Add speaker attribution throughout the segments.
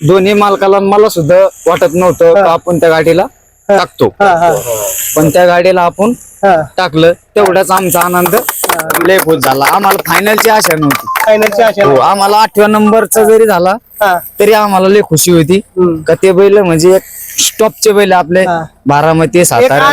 Speaker 1: दोन्ही मालकाला मला सुद्धा वाटत नव्हतं का आपण त्या गाडीला टाकतो. पण त्या गाडीला आपण टाकलं. तेवढाच आमचा आनंद लय होत झाला. आम्हाला फायनलची आशा नव्हती.
Speaker 2: फायनलची आशा
Speaker 1: हो आम्हाला आठव्या नंबरचा जरी झाला तरी आम्हाला लय खुशी होती. का ते बैल म्हणजे एक स्टॉपचे बैल आपले
Speaker 2: हा.
Speaker 1: बारामती
Speaker 2: एक
Speaker 1: सातारा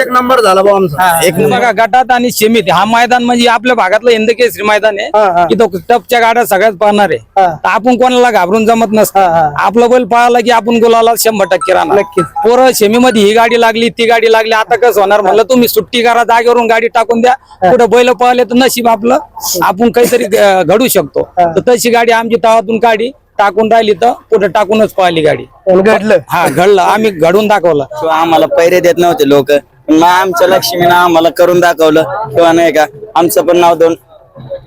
Speaker 3: एक नंबर झाला भाऊ आमचा.
Speaker 1: एक
Speaker 4: बघा गटात आणि शेमीत हा मैदान म्हणजे आपल्या भागातलं हिंद केसरी मैदान. आहे. की तो टपच्या गाड्या सगळ्यात पाहणार आहे.
Speaker 2: हा.
Speaker 4: तर आपण कोणाला घाबरून जमत नसतं. आपलं बैल पळाला की आपण गुलाला शंभर टक्के राहणार. पोरं शेमीमध्ये ही गाडी लागली ती गाडी लागली आता कसं होणार म्हणलं तुम्ही सुट्टी करा जागेवरून गाडी टाकून द्या. पुढे बैल पळाले तर नशीब आपलं. आपण काहीतरी घडू शकतो. तर तशी गाडी आमची तळातून काढी टाकून राहिली तर पुढे टाकूनच पळाली गाडी.
Speaker 2: घडलं.
Speaker 4: हा घडलं. आम्ही घडून दाखवलं.
Speaker 5: किंवा आम्हाला पैरे देत नव्हते लोक. पण मग आमच्या लक्ष्मीनं आम्हाला करून दाखवलं. किंवा नाही का आमचं पण नाव दोन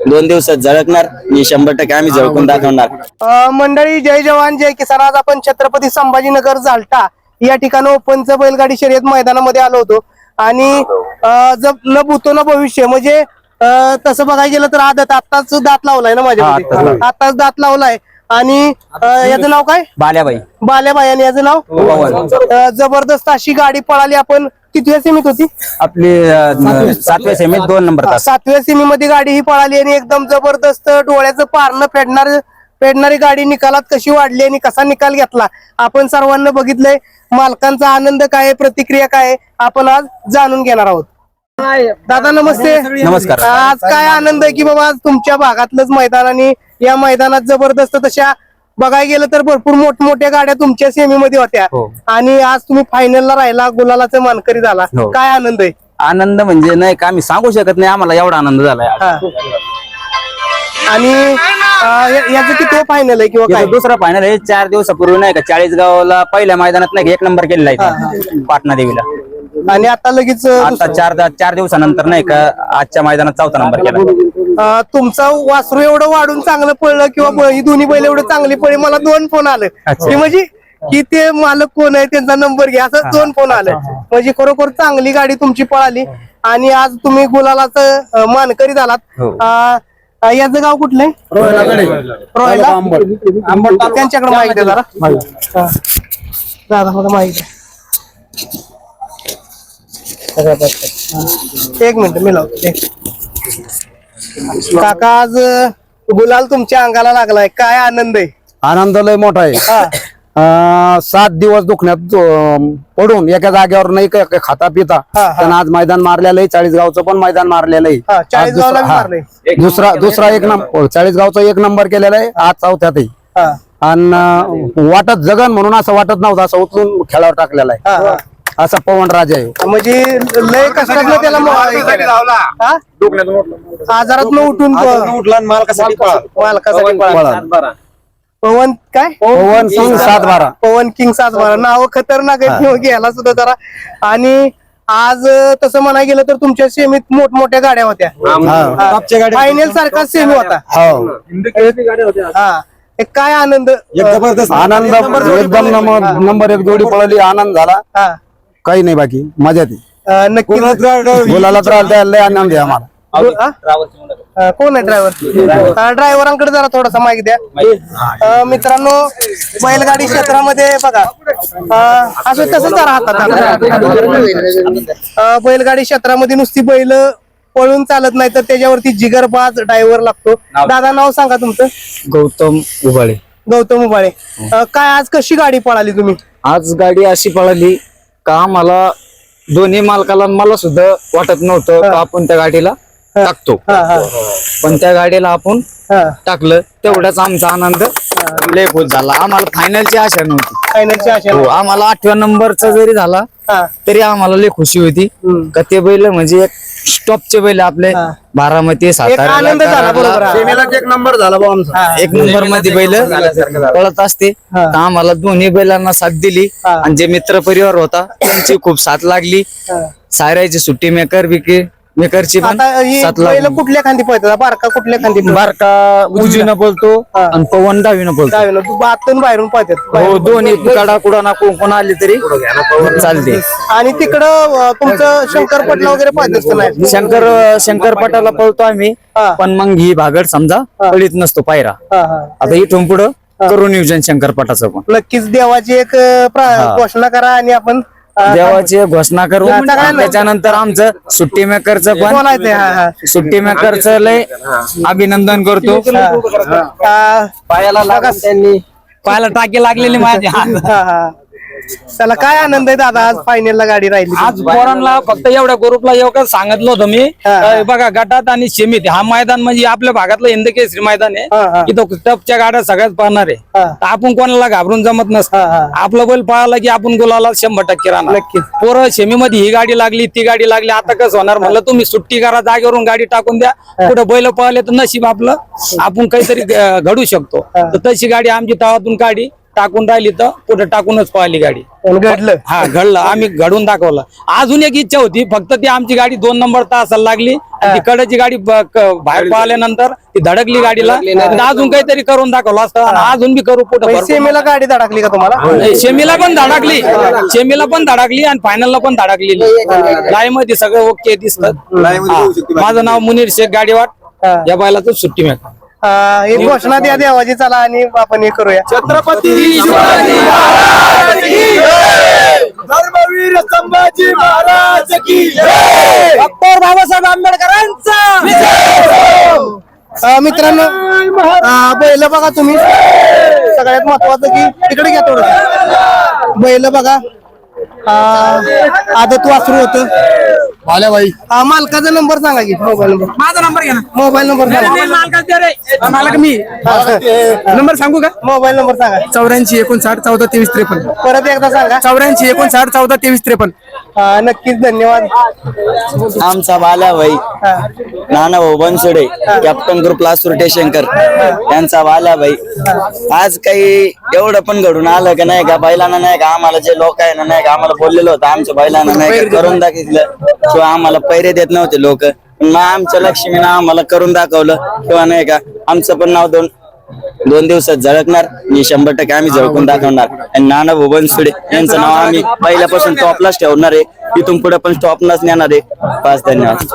Speaker 5: दोन दिवसात झळकणार. आणि शंभर टक्के आम्ही झळकून दाखवणार.
Speaker 2: अ, मंडळी जय जवान जय किसान. आज आपण छत्रपती संभाजीनगर झालटा या ठिकाणी ओपनचं बैलगाडी शर्यत मैदानामध्ये आलो होतो. आणि अ, जब न भूतो न भविष्य म्हणजे अ, तसं बघायला गेलं तर आदत आत्ताच दात लावलाय ना माझ्या आत्ताच दात लावलाय. आणि अ, याचं नाव काय?
Speaker 4: बाल्याबाई.
Speaker 2: बाल्याबाई. आणि याचं नाव? अ, जबरदस्त अशी गाडी पळाली आपण. किती सीमित होती?
Speaker 4: आपली सातव्या सेमीत. दोन नंबर
Speaker 2: सातव्या सीमेमध्ये गाडी ही पळाली आणि एकदम जबरदस्त डोळ्याचं पारणं फेडणार फेडणारी गाडी निकालात कशी वाढली आणि कसा निकाल घेतला आपण सर्वांना बघितलंय. मालकांचा आनंद काय आहे, प्रतिक्रिया काय आहे, आपण आज जाणून घेणार आहोत. दादा नमस्ते.
Speaker 4: नमस्कार.
Speaker 2: आज काय आनंद आहे की बाबा आज तुमच्या भागातलंच मैदान आणि या मैदानात जबरदस्त तशा बघायला गेलं तर भरपूर मोठमोठ्या गाड्या तुमच्या सेमीमध्ये होत्या.
Speaker 4: हो.
Speaker 2: आणि आज तुम्ही फायनलला राहिला गुलालाचा मानकरी झाला.
Speaker 4: हो.
Speaker 2: काय आनंद आहे?
Speaker 4: आनंद म्हणजे नाही का आम्ही सांगू शकत नाही आम्हाला एवढा आनंद झालाय.
Speaker 2: आणि याचं किती फायनल आहे किंवा काय?
Speaker 4: दुसरा फायनल आहे. चार दिवसापूर्वी नाही का चाळीस गावाला पहिल्या मैदानात नाही एक नंबर केलेला आहे पाटणा देवीला.
Speaker 2: आणि आता लगेच
Speaker 4: चार चार दिवसानंतर नाही का आजच्या मैदानात चौथा नंबर केला.
Speaker 2: अं, तुमचा वासरू एवढं वाढून चांगलं पडलं किंवा ब- ही दोन्ही बैल एवढं चांगली पडली मला दोन फोन आले.
Speaker 4: अच्छा.
Speaker 2: की म्हणजे की ते मालक कोण आहे त्यांचा नंबर घ्या असं दोन फोन आले. म्हणजे खरोखर चांगली गाडी तुमची पळाली. आणि आज तुम्ही गुलालाच मानकरी झालात.
Speaker 4: हो.
Speaker 2: अं, अं, याचं गाव कुठलंय रोयला त्यांच्याकडे माहिती आहे जरा. हा. दादा मला माहिती आहे. एक मिनिट मी लावतो एक. काका आज गुलाल तुमच्या अंगाला लागलाय काय आनंद आहे
Speaker 3: आनंद लय मोठा आहे
Speaker 2: हा
Speaker 3: अं, सात दिवस दुखण्यात अं, पडून एका जागेवर नाही का का खाता पिता
Speaker 2: हा.
Speaker 3: त्यानं आज मैदान मारलेलं आहे चाळीस गावचं पण मैदान मारलेलं आहे आज
Speaker 2: चाळीसगावला
Speaker 3: दुसरा-
Speaker 2: बी
Speaker 3: हा.
Speaker 2: मारलंय.
Speaker 3: दुसरा दुसरा एक नंबर चाळीस गावचा एक नंबर केलेला आहे आज चौथ्यातही
Speaker 2: हा
Speaker 3: आणि वाटत जगन म्हणून असं वाटत नव्हतं असं उचलून खेळावर टाकलेला आहे
Speaker 2: हा, हा.
Speaker 3: असा पवन राजा आहे.
Speaker 2: म्हणजे लय कष्टातनं त्याला हे? आजारात उठून मालकासाठी पळाला. पवन काय?
Speaker 3: पवन सिंग सात बारा
Speaker 2: पवन किंग सात बारा नाव खतरनाक घ्यायला सुद्धा जरा. आणि आज अं, तसं म्हणायला गेलं तर तुमच्या सेमीत मोठमोठ्या गाड्या होत्या. फायनल सारखा सेमी होता.
Speaker 3: हो.
Speaker 2: हा. एक काय आनंद
Speaker 3: आनंद एकदम नंबर नंबर एक जोडी पळाली. आनंद झाला.
Speaker 2: हा.
Speaker 3: काही नाही बाकी मजा ती
Speaker 2: अं, नक्की
Speaker 3: बोलायला तर आलं त्याला लय आनंद आहे आम्हाला.
Speaker 2: हा? अं, कोण आहे ड्रायव्हर. ड्रायव्हरांकडे जरा थोडासा माहिती द्या. अं, मित्रांनो बैलगाडी क्षेत्रामध्ये बघा अं, असं तसंच जरा हातात अं, बैलगाडी क्षेत्रामध्ये नुसती बैल पळून चालत नाही तर त्याच्यावरती जिगरबाज ड्रायव्हर लागतो. दादा नाव सांगा तुमचं.
Speaker 1: गौतम उबाळे.
Speaker 2: गौतम उबाळे. अं, काय आज कशी गाडी पळाली तुम्ही?
Speaker 1: आज गाडी अशी पळाली का आम्हाला दोन्ही मालकाला मला सुद्धा वाटत नव्हतं का आपण त्या गाडीला टाकतो. पण त्या गाडीला आपण टाकलं. तेवढाच आमचा आनंद लय होत झाला. आम्हाला फायनलची आशा नव्हती.
Speaker 2: फायनलची आशा
Speaker 1: हो आम्हाला आठव्या नंबरचा जरी झाला तरी आम्हाला लय खुशी होती. का ते बैल म्हणजे एक स्टॉपचे बैल आपले. बारामती
Speaker 2: एक आनंद झाला बरोबर.
Speaker 3: सेमीलाच एक नंबर झाला भाऊ आमचा.
Speaker 1: एक नंबरमध्ये बैल पळत असते. तर आम्हाला दोन्ही बैलांना साथ दिली. आणि जे मित्र परिवार होता त्यांची खूप साथ लागली. साऱ्याची सुट्टी मेकर विके मेकरची पण
Speaker 2: आता ही बैल कुठल्या खांदी पळतात? बारका कुठल्या खांदी पळतात?
Speaker 1: बारका उजवीनं बोलतो
Speaker 2: हा.
Speaker 1: आणि पवन डावीनं बोलतो
Speaker 2: डावीनं. बातून बाहेरून पळतात.
Speaker 1: हो दोन्ही कडा कुडा ना कोण कोण आली तरी चालते.
Speaker 2: आणि तिकडं अं, तुमचं शंकरपटला वगैरे पळतात का नाही?
Speaker 1: शंकर शंकरपटाला पळतो आम्ही
Speaker 2: हा.
Speaker 1: पण मग ही भागड समजा पळीत नसतो पायरा.
Speaker 2: हा, हा.
Speaker 1: आता इथून पुढं करू नियोजन शंकरपटाचं पण.
Speaker 2: नक्कीच देवाची एक अं, प्रा- घोषणा करा आणि आपण
Speaker 1: देवाची घोषणा करू त्याच्यानंतर आमचं सुट्टी मेकरचं पण सुट्टी मेकरचं लय अभिनंदन करतो.
Speaker 5: पायाला त्यांनी.
Speaker 4: पाहायला टाके लागलेली माझ्या
Speaker 2: त्याला काय आनंद आहे दादा? आज फायनल ला गाडी राहिली.
Speaker 4: आज पोरांना फक्त एवढ्या ग्रुपला एवढं सांगितलं होतं मी. अं, बघा गटात आणि सेमीत. हा मैदान म्हणजे आपल्या भागातलं हिंदकेसरी मैदान
Speaker 2: हा, हा.
Speaker 4: आहे इथं टपच्या गाड्या सगळ्यात पाहणार आहे.
Speaker 2: हा.
Speaker 4: तर आपण कोणाला घाबरून जमत नसतं.
Speaker 2: हा.
Speaker 4: आपलं बैल पळाला की आपण गुलाला शंभर टक्के राहणार.
Speaker 2: नक्कीच.
Speaker 4: पोरं सेमीमध्ये ही गाडी लागली ती गाडी लागली आता कसं होणार? म्हणलं तुम्ही सुट्टी करा जागेवरून गाडी टाकून द्या. कुठे बैल पळाले तर नशीब आपलं. आपण काहीतरी अं, घडू शकतो. तर तशी गाडी आमची तवातून काढी. टाकून राहिली तर कुठे टाकूनच पळाली गाडी.
Speaker 2: पण घडलं?
Speaker 4: हा घडलं. आम्ही घडून दाखवलं. अजून एक इच्छा होती फक्त ती आमची गाडी दोन नंबर तासाला लागली. आणि ती कडेची गाडी ब- क- बाहेर पळाल्यानंतर ती धडकली गाडीला. तर अजून काहीतरी करून दाखवलं असतं. आणि अजून बी करू पुढे
Speaker 2: सेमीला गाडी धडकली का तुम्हाला?
Speaker 4: शेमीला पण धडकली. शेमीला पण धडकली आणि फायनलला पण धडकलेली. लायमध्ये सगळं ओके दिसत. माझं नाव मुनीर शेख गाडीवाट. या बायलाच सुट्टी मिळत
Speaker 2: अं, एक घोषणा द्या देवाची चला आणि आपण हे करूया.
Speaker 5: धर्मवीर संभाजी महाराज की
Speaker 4: डॉक्टर बाबासाहेब आंबेडकरांचा!
Speaker 2: मित्रांनो बैल बघा तुम्ही. सगळ्यात महत्वाचं की तिकडे घ्या थोडं. बैल बघा. आदत वासरू होत.
Speaker 3: बाई.
Speaker 2: मालकाचा नंबर सांगा की मोबाईल नंबर.
Speaker 4: माझा नंबर घ्या ना.
Speaker 2: मोबाईल नंबर सांगा.
Speaker 4: मालक मी. नंबर सांगू का?
Speaker 2: मोबाईल नंबर सांगा.
Speaker 4: चौऱ्याऐंशी एकोणसाठ चौदा तेवीस त्रेपन्न.
Speaker 2: परत एकदा सांगा.
Speaker 4: चौऱ्याऐंशी एकोणसाठ चौदा तेवीस त्रेपन्न.
Speaker 2: अं, नक्कीच धन्यवाद.
Speaker 5: आमचा बाला भाई
Speaker 2: हा.
Speaker 5: नाना भाऊ बनसोडे कॅप्टन ग्रुप लासुरटे शंकर यांचा बाला भाई आज काही एवढं पण घडून आलं का नाही का? बैलांना नाही का आम्हाला जे लोक आहे ना नाही का आम्हाला बोललेलं होतं आमच्या बैलांना नाही का करून दाखितलं. किंवा आम्हाला पैरे देत नव्हते लोक. मग आमच्या लक्ष्मीनं आम्हाला करून दाखवलं किंवा नाही का आमचं पण नाव दोन दोन दिवसात झळकणार आणि शंभर टक्के आम्ही झळकून दाखवणार. आणि नाना भाऊ बनसोडे यांचं नाव आम्ही पहिल्यापासून टॉपलाच ठेवणार आहे. इथून पुढे पण टॉपलाच नेणार आहे. पाच धन्यवाद.